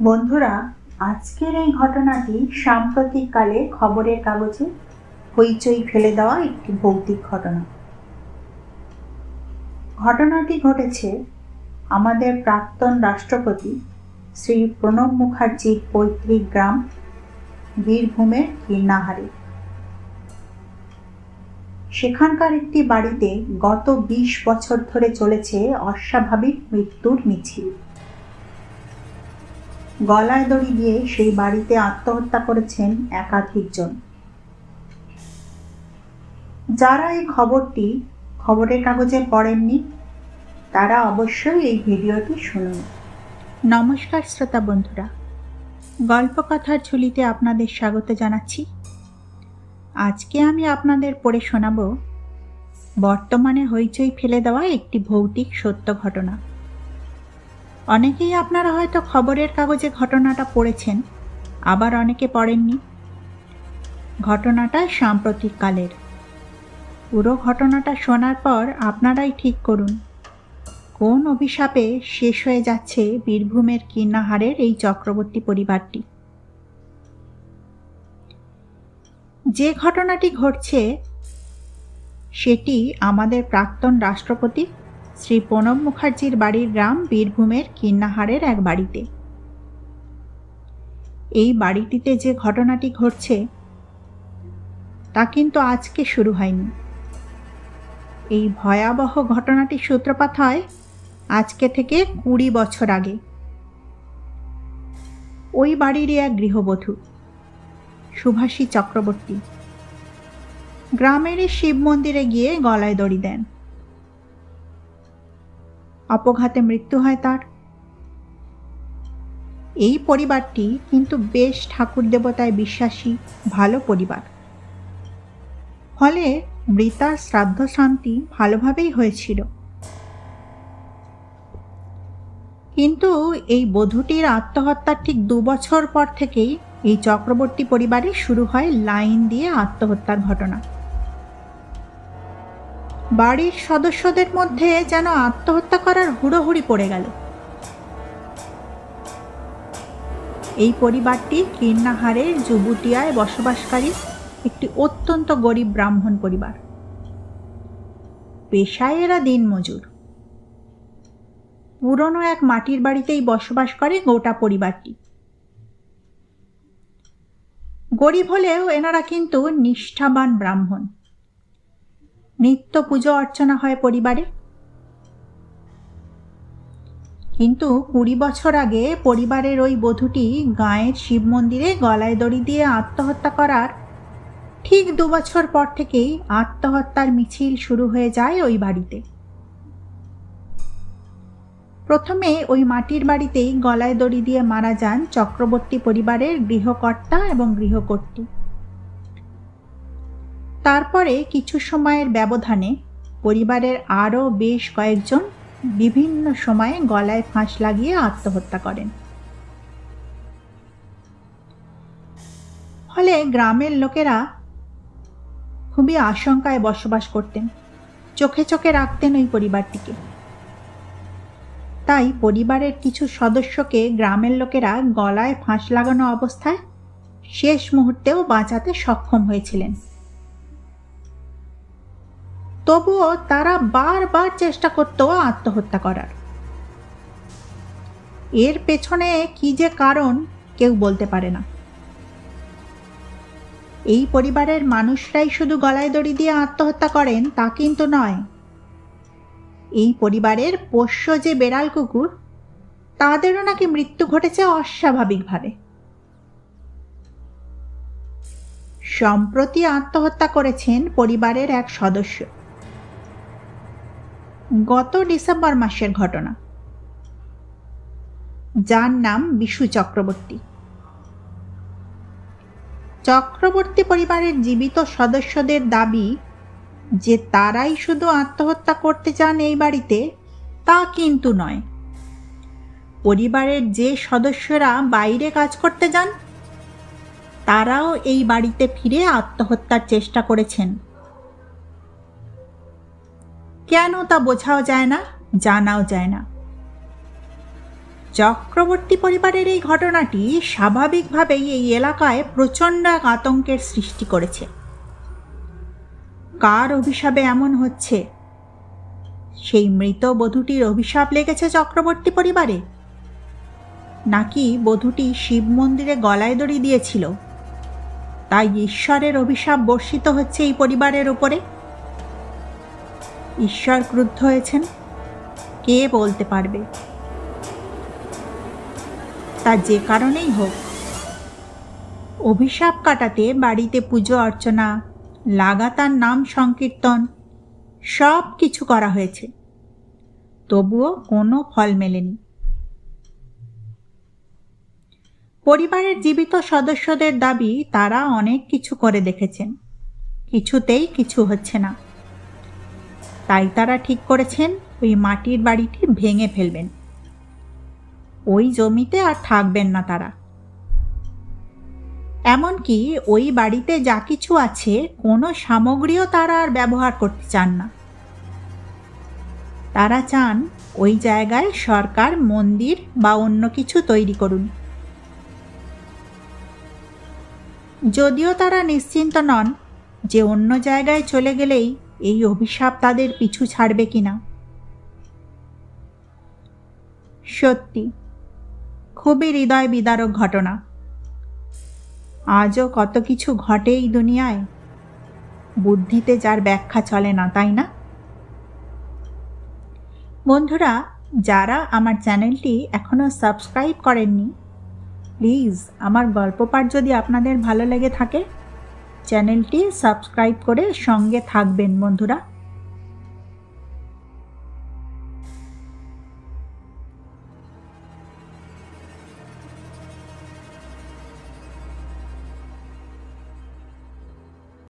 বন্ধুরা, আজকের এই ঘটনাটি সাম্প্রতিককালে খবরের কাগজে হইচই ফেলে দেওয়া একটি ভৌতিক ঘটনা। ঘটনাটি ঘটেছে আমাদের প্রাক্তন রাষ্ট্রপতি শ্রী প্রণব মুখার্জির পৈতৃক গ্রাম বীরভূমের কীর্ণাহারে সেখানকার একটি বাড়িতে গত বিশ বছর ধরে চলেছে অস্বাভাবিক মৃত্যুর মিছিল। গলায় দড়ি দিয়ে সেই বাড়িতে আত্মহত্যা করেছেন একাধিকজন। যারা এই খবরটি খবরের কাগজে পড়েননি, তারা অবশ্যই এই ভিডিওটি শুনুন। নমস্কার শ্রোতা বন্ধুরা, গল্পকথার ঝুলিতে আপনাদের স্বাগত জানাচ্ছি। আজকে আমি আপনাদের পড়ে শোনাব, বর্তমানে হইচই ফেলে দেওয়া একটি ভৌতিক সত্য ঘটনা। অনেকেই আপনারা হয়তো খবরের কাগজে ঘটনাটা পড়েছেন, আবার অনেকে পড়েননি। ঘটনাটা সাম্প্রতিককালের পুরো ঘটনাটা শোনার পর আপনারাই ঠিক করুন, কোন অভিশাপে শেষ হয়ে যাচ্ছে বীরভূমের কিন্নাহারের এই চক্রবর্তী পরিবারটি। যে ঘটনাটি ঘটছে, সেটি আমাদের প্রাক্তন রাষ্ট্রপতি শ্রী প্রণব মুখার্জির বাড়ির গ্রাম বীরভূমের কিন্নাহারের এক বাড়িতে। এই বাড়িটিতে যে ঘটনাটি ঘটছে, তা কিন্তু আজকে শুরু হয়নি। এই ভয়াবহ ঘটনাটির সূত্রপাত হয় আজকে থেকে কুড়ি বছর আগে। ওই বাড়িরই এক গৃহবধূ, সুভাষী চক্রবর্তী। গ্রামেরই শিব মন্দিরে গিয়ে গলায় দড়ি দেন। অপঘাতে মৃত্যু হয় তার। এই পরিবারটি কিন্তু বেশ ঠাকুর দেবতায় বিশ্বাসী, ভালো পরিবার। ফলে মৃতার শ্রাদ্ধ শান্তি ভালোভাবেই হয়েছিল। কিন্তু এই বধূটির আত্মহত্যার ঠিক দু বছর পর থেকেই এই চক্রবর্তী পরিবারে শুরু হয় লাইন দিয়ে আত্মহত্যার ঘটনা। বাড়ির সদস্যদের মধ্যে যেন আত্মহত্যা করার হুড়োহুড়ি পড়ে গেল। এই পরিবারটি কীর্ণাহারের জুবুটিয়ায় বসবাসকারী একটি অত্যন্ত গরিব ব্রাহ্মণ পরিবার। পেশায় এরা দিনমজুর। পুরনো এক মাটির বাড়িতেই বসবাস করে গোটা পরিবারটি। গরিব হলেও এনারা কিন্তু নিষ্ঠাবান ব্রাহ্মণ। নিত্য পুজো অর্চনা হয় পরিবারে। কিন্তু কুড়ি বছর আগে পরিবারের ওই বধূটি গাঁয়ের শিব মন্দিরে গলায় দড়ি দিয়ে আত্মহত্যা করার ঠিক দু বছর পর থেকেই আত্মহত্যার মিছিল শুরু হয়ে যায় ওই বাড়িতে। প্রথমে ওই মাটির বাড়িতেই গলায় দড়ি দিয়ে মারা যান চক্রবর্তী পরিবারের গৃহকর্তা এবং গৃহকর্ত্রী। তারপরে কিছু সময়ের ব্যবধানে পরিবারের আরও বেশ কয়েকজন বিভিন্ন সময়ে গলায় ফাঁস লাগিয়ে আত্মহত্যা করেন। ফলে গ্রামের লোকেরা খুবই আশঙ্কায় বসবাস করতেন, চোখে চোখে রাখতেন ওই পরিবারটিকে। তাই পরিবারের কিছু সদস্যকে গ্রামের লোকেরা গলায় ফাঁস লাগানো অবস্থায় শেষ মুহূর্তেও বাঁচাতে সক্ষম হয়েছিলেন। তবুও তারা বারবার চেষ্টা করত আত্মহত্যা করার। এর পেছনে কি যে কারণ কেউ বলতে পারে না। এই পরিবারের মানুষরাই শুধু গলায় দড়ি দিয়ে আত্মহত্যা করেন তা কিন্তু নয়। এই পরিবারের পোষ্য যে বেড়াল কুকুর, তাদেরও নাকি মৃত্যু ঘটেছে অস্বাভাবিকভাবে। সম্প্রতি আত্মহত্যা করেছেন পরিবারের এক সদস্য। গত ডিসেম্বর মাসের ঘটনা। যার নাম বিশু চক্রবর্তী। চক্রবর্তী পরিবারের জীবিত সদস্যদের দাবি যে তারাই শুধু আত্মহত্যা করতে চান এই বাড়িতে, তা কিন্তু নয়। পরিবারের যে সদস্যরা বাইরে কাজ করতে যান, তারাও এই বাড়িতে ফিরে আত্মহত্যার চেষ্টা করেছেন। কেন তা বোঝাও যায় না, জানাও যায় না। চক্রবর্তী পরিবারের এই ঘটনাটি স্বাভাবিকভাবেই এই এলাকায় প্রচণ্ড এক আতঙ্কের সৃষ্টি করেছে। কার অভিশাপে এমন হচ্ছে? সেই মৃত বধূটির অভিশাপ লেগেছে চক্রবর্তী পরিবারে? নাকি বধূটি শিব মন্দিরে গলায় দড়ি দিয়েছিল? তাই ঈশ্বরের অভিশাপ বর্ষিত হচ্ছে এই পরিবারের উপরে ঈশ্বর ক্রুদ্ধ হয়েছেন? কে বলতে পারবে? তা যে কারণেই হোক। অভিশাপ কাটাতে বাড়িতে পুজো অর্চনা, লাগাতার নাম সংকীর্তন, সব কিছু করা হয়েছে। তবুও কোনো ফল মেলেনি। পরিবারের জীবিত সদস্যদের দাবি, তারা অনেক কিছু করে দেখেছেন। কিছুতেই কিছু হচ্ছে না। তাই তারা ঠিক করেছেন, ওই মাটির বাড়িটি ভেঙে ফেলবেন। ওই জমিতে আর থাকবেন না তারা। এমনকি ওই বাড়িতে যা কিছু আছে, কোনো সামগ্রীও তারা আর ব্যবহার করতে চান না। তারা চান ওই জায়গায় সরকার, মন্দির বা অন্য কিছু তৈরি করুন। যদিও তারা নিশ্চিন্ত নন যে অন্য জায়গায় চলে গেলেই এই অভিশাপ তাদের পিছু ছাড়বে কিনা? সত্যি, খুবই হৃদয় বিদারক ঘটনা। আজও কত কিছু ঘটে এই দুনিয়ায়? বুদ্ধিতে যার ব্যাখ্যা চলে না, তাই না? বন্ধুরা, যারা আমার চ্যানেলটি এখনও সাবস্ক্রাইব করেননি, প্লিজ আমার গল্প পাঠ যদি আপনাদের ভালো লেগে থাকে চ্যানেলটি সাবস্ক্রাইব করে সঙ্গে থাকবেন বন্ধুরা।